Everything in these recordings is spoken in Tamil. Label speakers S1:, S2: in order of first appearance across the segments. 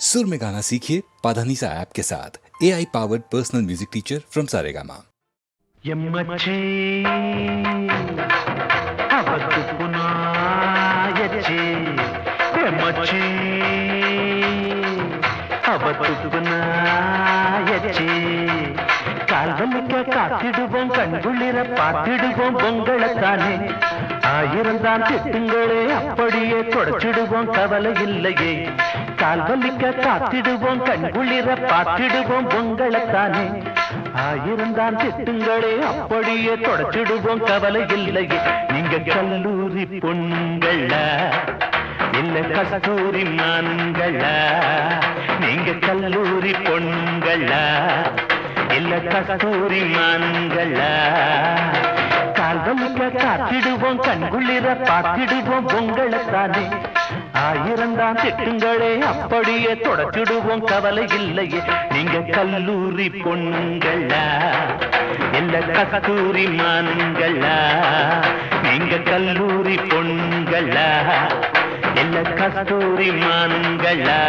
S1: सुर में गाना सीखिए पाधानीसा ऐप के साथ। A I powered personal music teacher from Saregama
S2: காதலிக்க காத்திடுவோம் கண்குளிர பார்த்திடுவோம் பொங்கலத்தானே ஆயிரம் தான் திட்டுங்களே அப்படியே தொடச்சிடுவோம் கவலை இல்லையே. கால் வலிக்க காத்திடுவோம் கண்குளிர பார்த்திடுவோம் பொங்கலைத்தானே ஆயிரம் தான் திட்டுங்களே அப்படியே தொடச்சிடுவோம் கவலை இல்லையே. நீங்க கல்லூரி பொண்ணுங்களா இல்ல கஸ்தூரி மான்களா நீங்க கல்லூரி பொண்ணுங்களா இல்ல கஸ்தூரி மான்களா கால்வலிக்க காத்திடுவோம் கண்குளிர பார்த்திடுவோம் பொங்கலைத்தானே. ஆயிரம் தான் திட்டுங்களே அப்படியே தொடச்சிடுவோம் கவலை இல்லையே. நீங்க கல்லூரி பொண்ணுங்களா? இல்ல கஸ்தூரி மான்களா? நீங்க கல்லூரி பொண்ணுங்களா? இல்ல கஸ்தூரி மான்களா?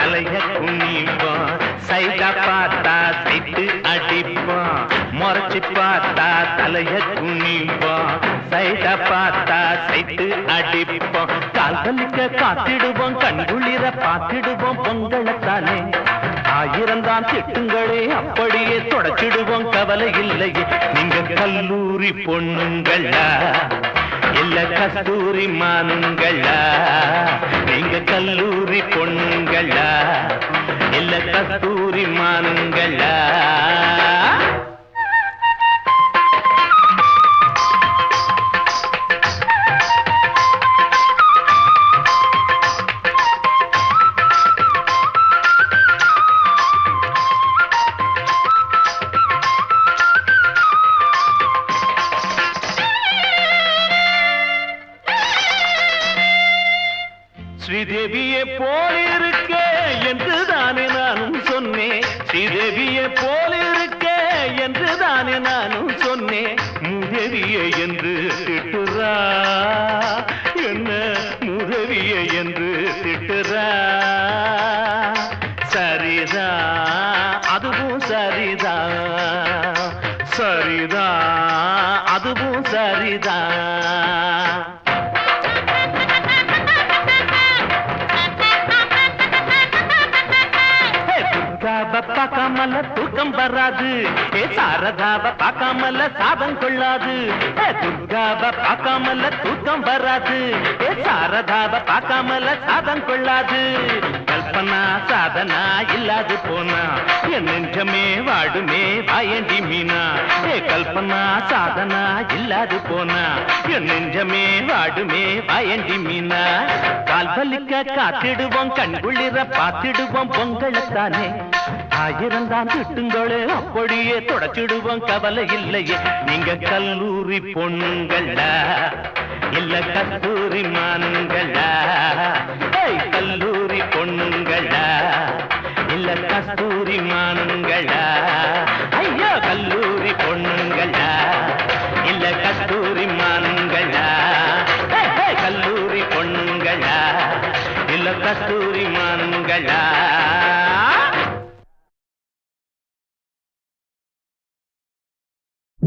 S2: தலைய குனிப்பான் சைடா பார்த்தா சைட்டு அடிப்பான் முறைச்சி பார்த்தா தலைய குனிப்பான் சைடா பார்த்தா சைட்டு அடிப்போம் கால் காத்திடுவோம் கண்குளிர பார்த்திடுவோம் பொங்கலத்தானே. ஆயிரம் தான் திட்டுங்களே அப்படியே தொடச்சிடுவோம் கவலை இல்லையே. நீங்க கல்லூரி பொண்ணுங்களா? இல்ல கஸ்தூரி மானுங்களா? நீங்க கல்லூரி பொண்ணுங்களா? இல்ல கஸ்தூரி மானுங்களா? சரிதா பப்பா கமல தூக்கம் வராது. ஏ சாரதாவ பார்க்காமல சாதம் கொள்ளாது. ஏ துர்காவ பார்க்காமல தூக்கம் வராது. ஏ சாரதாவ பார்க்காமல சாதம் கொள்ளாது. கல்பனா சாதனா இல்லாது போனா. என் நெஞ்சமே வாடுமே வாயண்டி மீனா. ஏ கல்பனா சாதனா இல்லாது போனா. என் நெஞ்சமே வாடுமே வாயண்டி மீனா. கால் வலிக்க காத்திடுவோம் கண்குளிர பார்த்திடுவோம் பொங்கலத்தானே ஆயிரம் தான் திட்டுங்களே அப்படியே தொடச்சிடுவோம். கவலை இல்லையே. நீங்க கல்லூரி பொண்ணுங்களா? இல்ல கல்லூரி மானுங்களா கல்லூரி பொண்ணுங்களா? இல்ல கஸ்தூரி மானுங்களா ஐயா கல்லூரி பொண்ணுங்களா? இல்ல கஸ்தூரி மானுங்களா கல்லூரி பொண்ணுங்களா? இல்ல கஸ்தூரி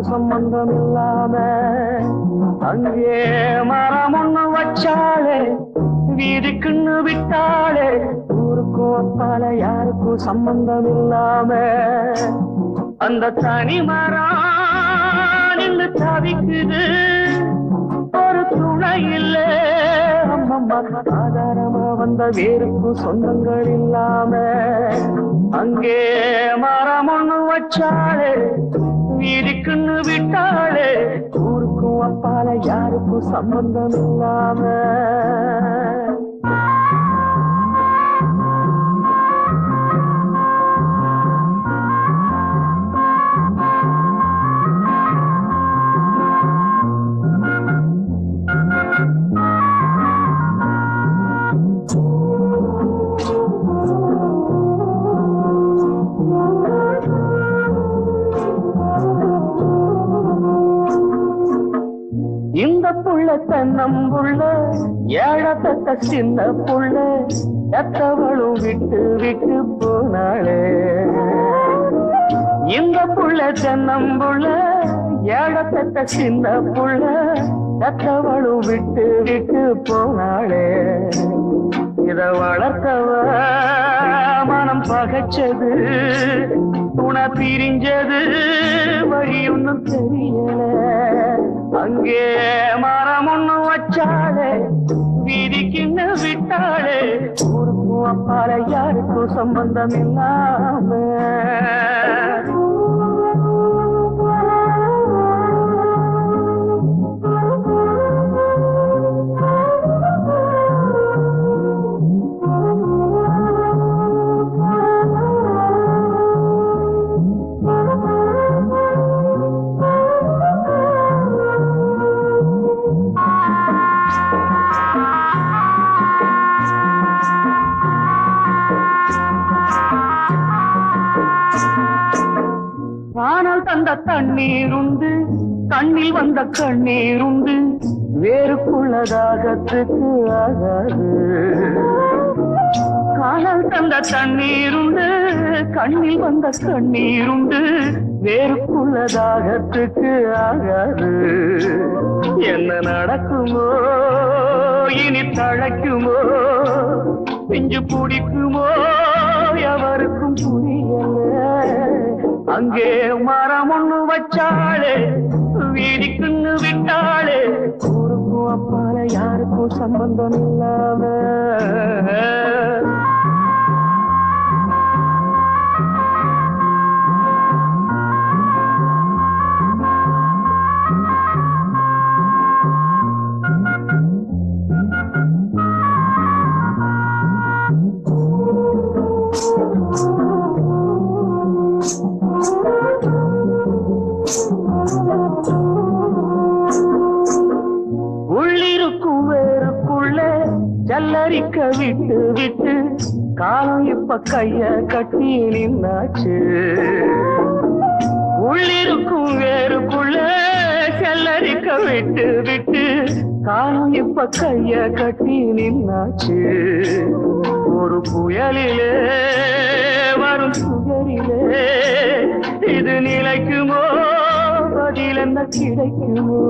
S3: யாருக்கும் சம்பந்தம் இல்லாம அங்கே மரம் ஒண்ணு வச்சாலே வீதிக்குன்னு விட்டாளே ஊருக்கும் அப்பால யாருக்கும் சம்பந்தம் இல்லாம அந்த தனி மரம் நின்று தவிக்குது. ஒரு துணை இல்லை ஆதாரமா வந்த வேருக்கும் சொந்தங்கள் இல்லாம அங்கே மரம் ஒண்ணு வச்சாளே இருக்குன்னு விட்டாளே ஊருக்கும் அப்பால யாருக்கும் சம்பந்தம் இல்லாம இந்த புள்ள தென்னம்புள்ள சின்ன புள்ள எத்தவளும் விட்டு விட்டு போனாளே. இந்த புள்ள தென்னம்புள்ள ஏழத்த சின்ன புள்ள எத்தவளும் விட்டு விட்டு போனாளே. இத வளர்த்தவ மனம் பகைச்சது துணை பிரிஞ்சது வழி ஒன்றும் தெரியல. அங்கே மரம் ஒண்ணு வச்சாளே வீதிக்குன்னு விட்டாளே. ஊருக்கும் அப்பால யாருக்கும் சம்பந்தம் இல்லாம. வானல் தந்த கண்ணில் வந்த கண்ணீர் வேறுக்குள்ளதாகத்துக்கு ஆகாது. காணல் தந்த தண்ணீர் கண்ணில் வந்த கண்ணீர் வேறுக்குள்ளதாகத்துக்கு ஆகாது. என்ன நடக்குமோ இனி தழைக்குமோ பிஞ்சு பிடிக்குமோ எவருக்கும் புரிய அங்கே மரம் ஒண்ணு வச்சாளே வீடிக்குன்னு விட்டாளே. ஊருக்கும் அப்பால யாருக்கும் சம்பந்தம் இல்லாம காலம் கைய கட்டி நின்னாச்சு. ஒரு புயலிலே வரும் புயலிலே இது நிலைக்குமோ? பதில் என்ன கிடைக்குமோ?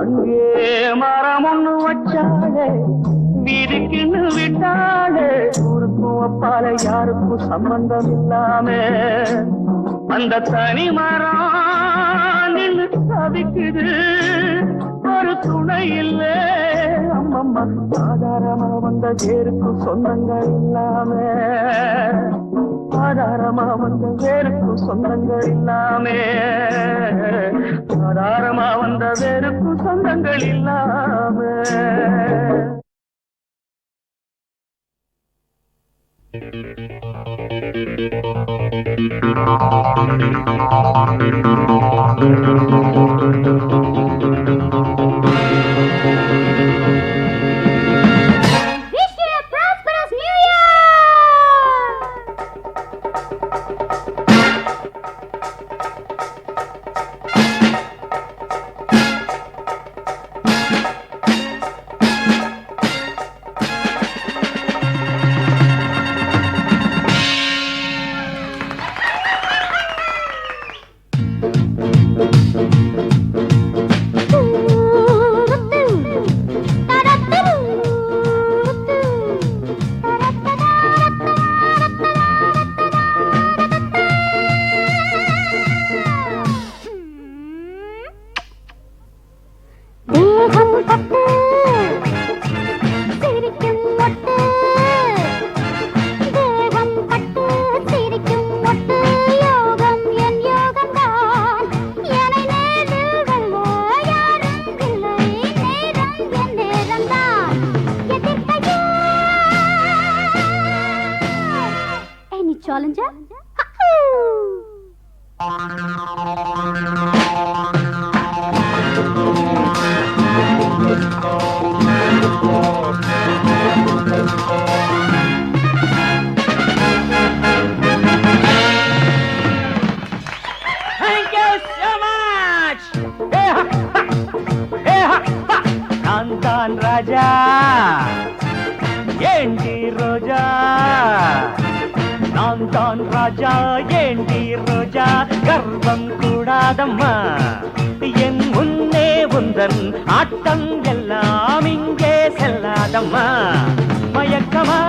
S3: அங்கே மரம் ஒண்ணு வச்சாலே வீதிக்குன்னு விட்டாலே ஊருக்கும் அப்பால யாருக்கும் சம்பந்தம் இல்லாம. அந்த தனி மரம் நின்று தவிக்குது ஒரு துணை இல்ல. அம்மம்மா ஆதாரமா வந்த வேருக்கு சொந்தங்கள் இல்லாம. ஆதாரமா வந்த வேருக்கு சொந்தங்கள் இல்லாமே. ஆதாரமா வந்த வேருக்கு சொந்தங்கள் இல்லாம.
S4: You.
S5: Oh, தான் ராஜா ஏண்டி ரோஜா? கர்வம் கூடாதம்மா. என் முன்னே உந்தன் ஆட்டம் எல்லாம் இங்கே செல்லாதம்மா. மயக்கமா?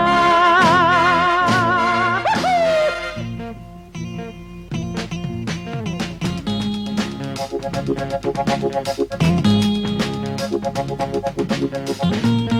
S5: Thank you.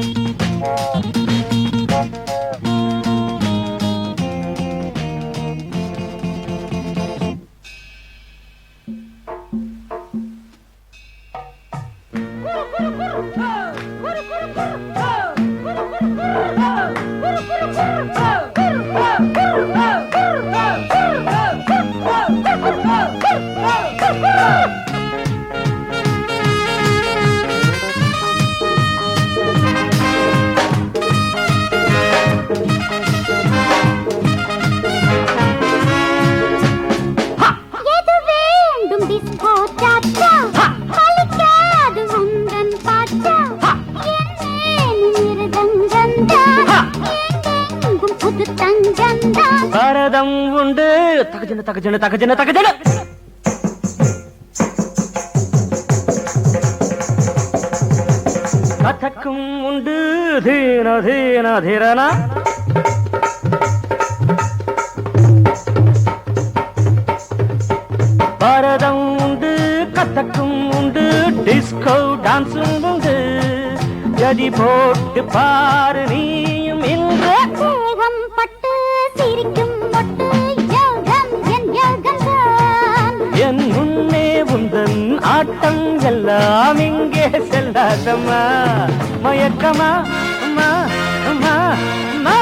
S5: தகஜன தகஜன தகஜன தகஜன. கதக்கும் உண்டு தீன தீன தீரனா. பரதம் உண்டு கத்தக்கும் உண்டு டிஸ்கோ டான்ஸும் உண்டு. ஜதி போட்டு பாரு நீயும் இன்று எல்லாம் இங்கே செல்லாதம்மா. மயக்கமா அம்மா அம்மா அம்மா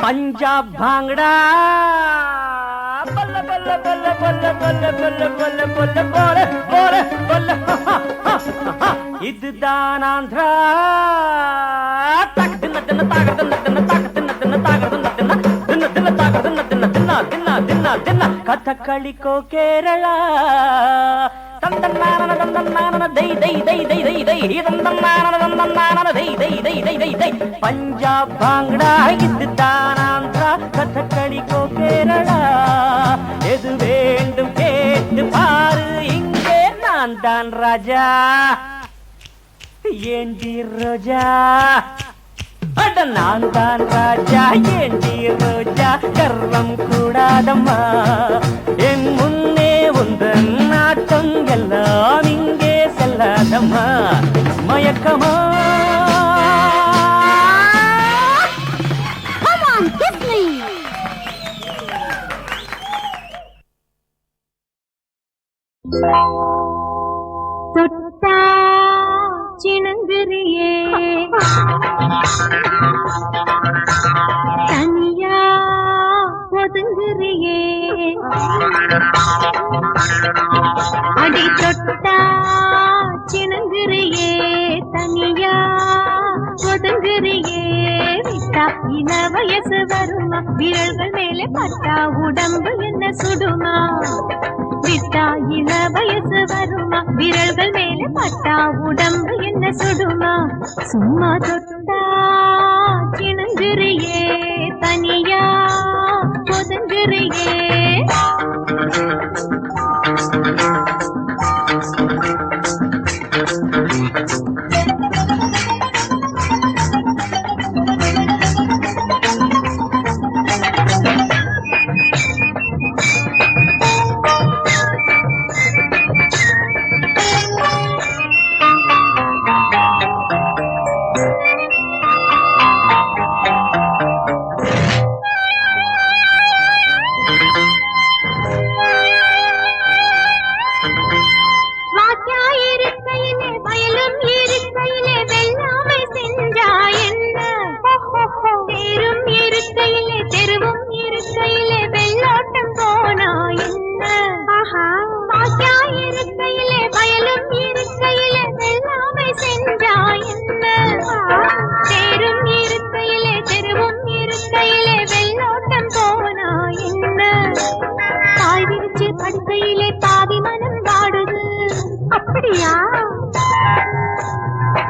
S5: பஞ்சாப் பாங்கடா. பல்ல பல்ல பல்ல பல்ல பல்ல பல்ல பல்ல பல்ல போல போல பல்ல. இதுதான் ஆந்திரா. தக தின்ன தின்ன தாக தின்ன தின்ன தாக தின்ன தின்ன தாக தின்ன தின்ன. தின்ன தின்ன தாக தின்ன தின்ன தின்ன தின்ன தின்ன தின்ன. கேரளா. பஞ்சாப் பாங்கடா இது தானாந்திரா கதக்களி கோ கேரளா எது வேண்டும் கேட்டு பாரு இங்கே நான் தான் ராஜா ஏண்டி ரோஜா அட நான் தான் ராஜா ஏண்டி ரோஜா கர்வம் கூடாதம்மா என் முன் உந்தன் நாட்டங்கெல்லாம் இங்கே செல்லாதம்மா. மயக்கமா?
S6: தொட்டா சினங்கிரியே தனியா ஒதுங்குறியே. அடி தொட்டா சிணுங்குறியே தனியா ஒதுங்குறியே விட்டா இன வயசு வருமா? விரல்கள் மேலே பட்டா உடம்பு என்ன சுடுமா? விட்டா இன வயசு வருமா? விரல்கள் மேலே பட்டா உடம்பு என்ன சுடுமா? சும்மா தொட்டா சிணுங்குறியே தனியா ஒதுங்குறியே அப்படியா?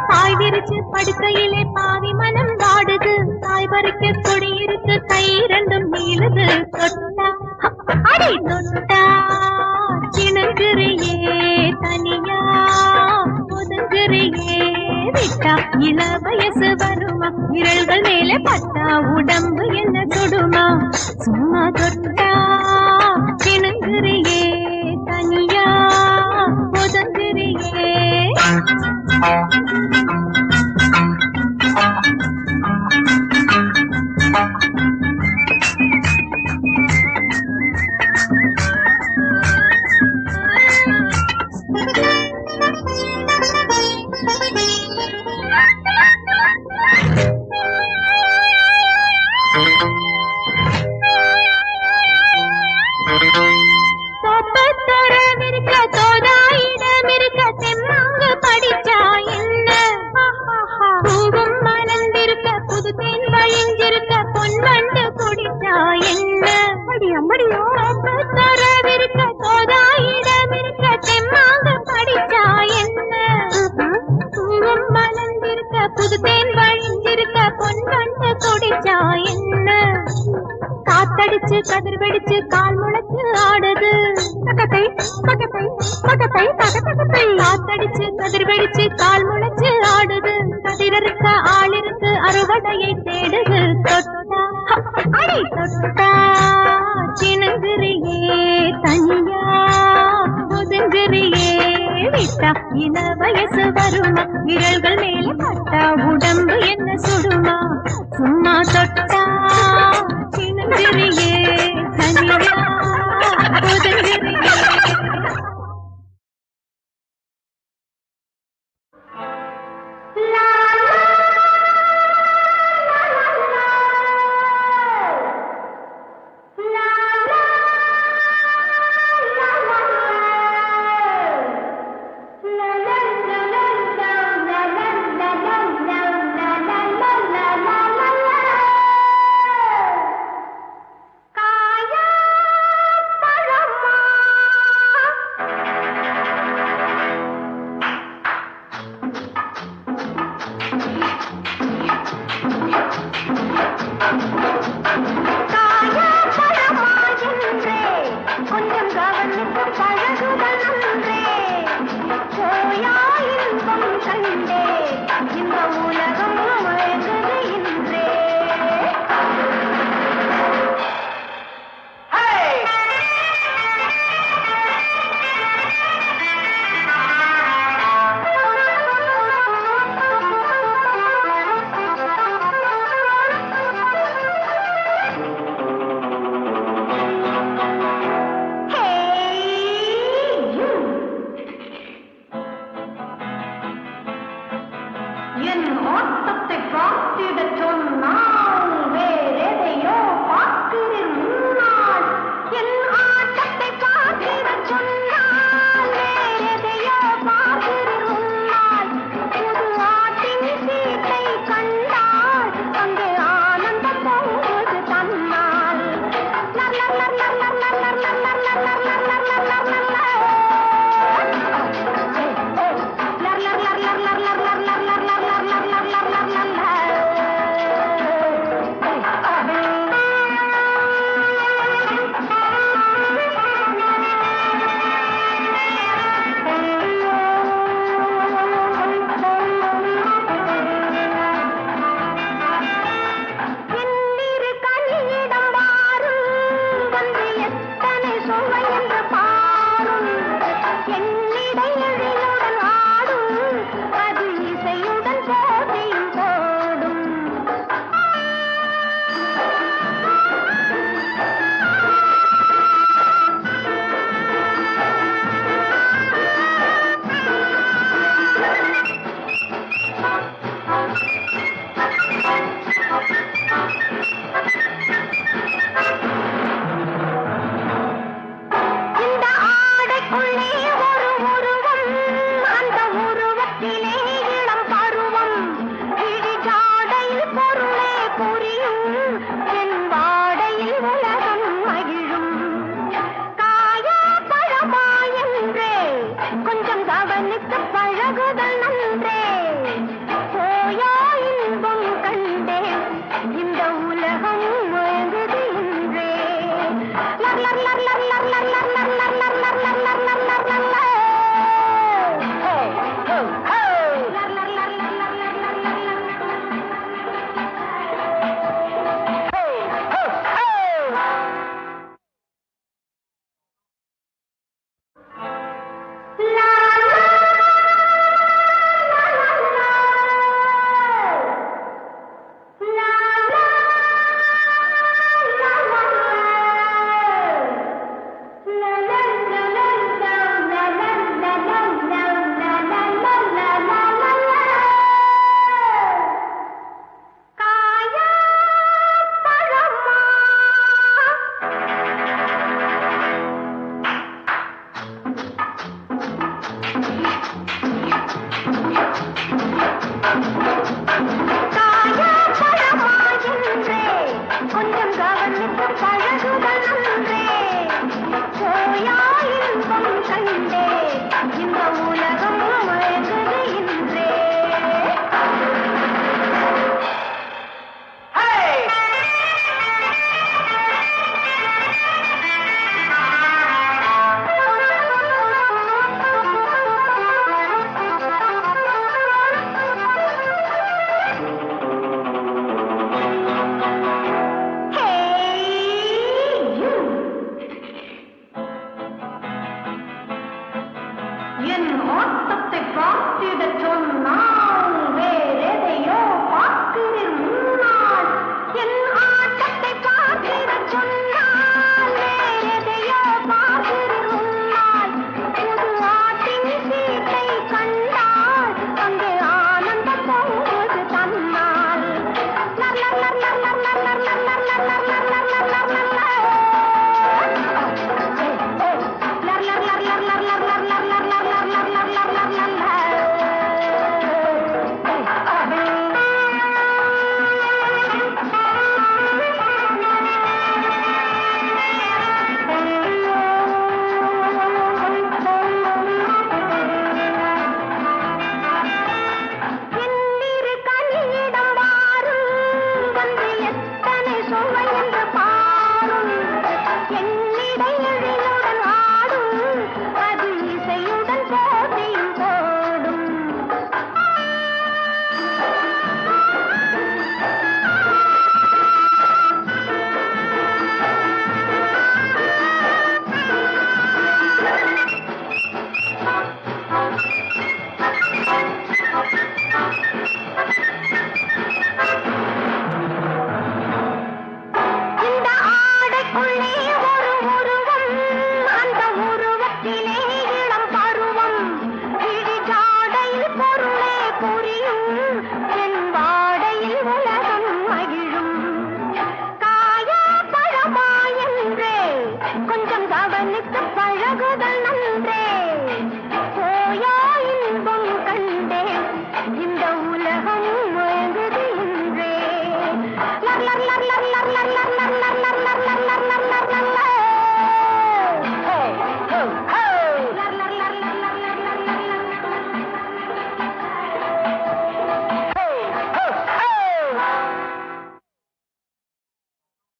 S6: தாய் விரிச்சு படுக்கையிலே பாதி மனம் வாடுது. தாய் பறிக்க கொடி இருக்கு கை ரெண்டும் நீளுது. தொட்டா? அடி தொட்டா? சிணுங்குறியே தனியா? ஒதுங்குறியே விட்டா? இள வயசு வருமா? விரல்கள் மேலே பட்டா? உடம்பு என்ன தொடுமா? சும்மா தொட்டா? Thank you. என் ஓட்டத்தை